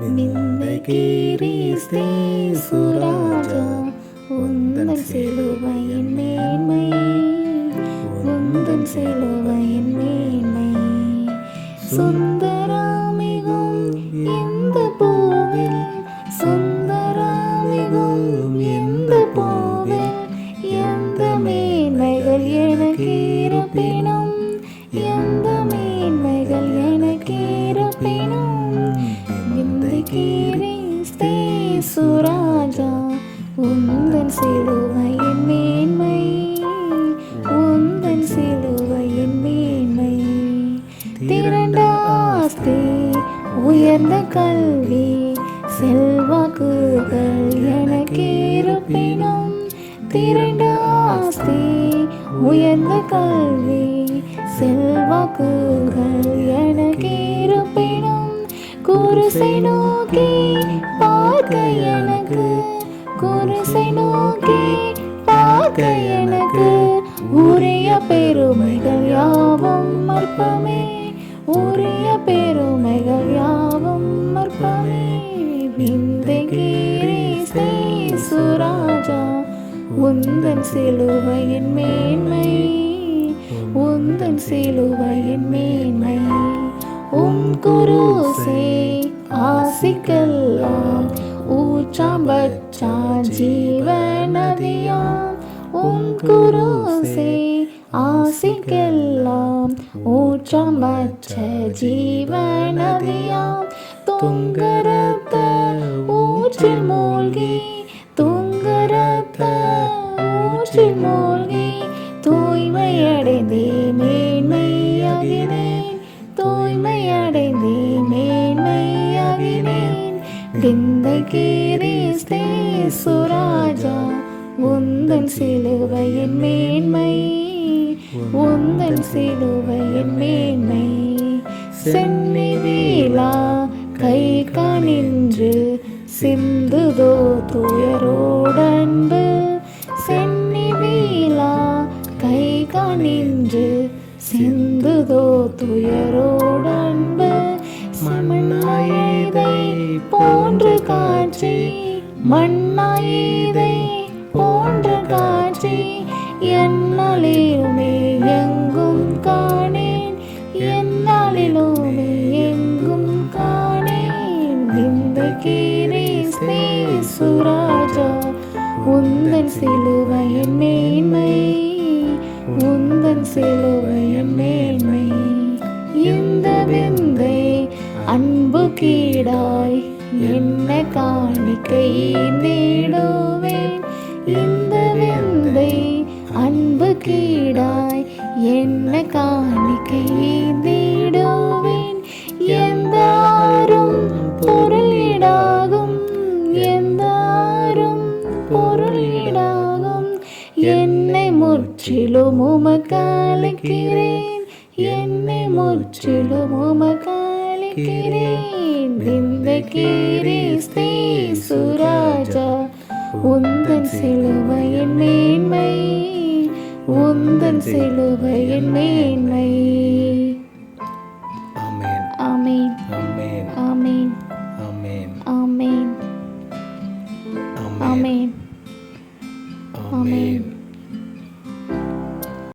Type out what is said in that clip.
விந்தை கீரிஸ்தே சுராஜா. உந்தன் சிலுவையின் மேன்மை. உந்தன் சிலுவையின் மேன்மை. சுந்தராமிகும் இந்த பூவில்? சுந்தராமிகும் இந்த பூவில்? எந்த மேன்மைகள் ராஜா உந்தன் சிலுவையின் மேன்மை உந்தன் சிலுவையின் மேன்மை. திரண்ட ஆஸ்தி உயர்ந்த கல்வி செல்வாக்குகள் எனக்கு இருப்பினும். திரண்ட ஆஸ்தி உயர்ந்த கல்வி செல்வாக்குகள் எனக்கு இருப்பினும். குருசை நோக்கி பார்க்க எனக்கு. குருசை நோக்கி பார்க்க எனக்கு. உரிய பெருமைகள் யாவும் அற்பமே. உரிய பெருமைகள் யாவும் அற்பமே. விந்தை சுராஜா. உந்தன் சிலுவையின் மேன்மை. உந்தன் சிலுவையின் மேன்மை. உன் குருசே ஆசிக்கெல்லாம் ஊற்றாம்பற்றா ஜீவநதியாம் உம் குருசே ஆசிக்கெல்லாம் ஊற்றாம்பற்ற ஜீவநதியாம் துங்கரத்த ஊற்றில் மூழ்கி துங்கரத்த ஊற்றில் மூழ்கி உந்தன் சிலுவையின் மேன்மை உந்தன் சிலுவையின் மேன்மை. சென்னிவீலா கை காணின்று சிந்துதோ துயரோடன்பு. சென்னி வீலா கை காணின்று சிந்துதோ துயரோடன்பு. மண்ணாயதை போன்ற காட்சி மண்ணாயதை போன்ற காட்சி என்னாலிலுமே எங்கும் காணேன். என்னாலிலுமே எங்கும் காணேன். இந்த கீரிஸ்தே சுராஜா உந்தன் சிலுவையின் மேன்மை உந்தன் சிலுவையின் மேன்மை. இந்த விந்தை அன்பு கீடாய் என்ன காணிக்கை நீடுவேன் கீடாய் என்ன காணிக்கை நீடுவேன்? எந்தாரும் பொருளீடாகும் எந்த பொருளீடாகும் என்னை முற்றிலும் உமக்காலிக்கிறேன் என்னை முற்றிலும் உமக்காலிக்கிறேன். இந்த கீரிஸ்தே சுராஜா உந்தன் சிலுவையின் மேன்மை சிலுவையின் மேன்மை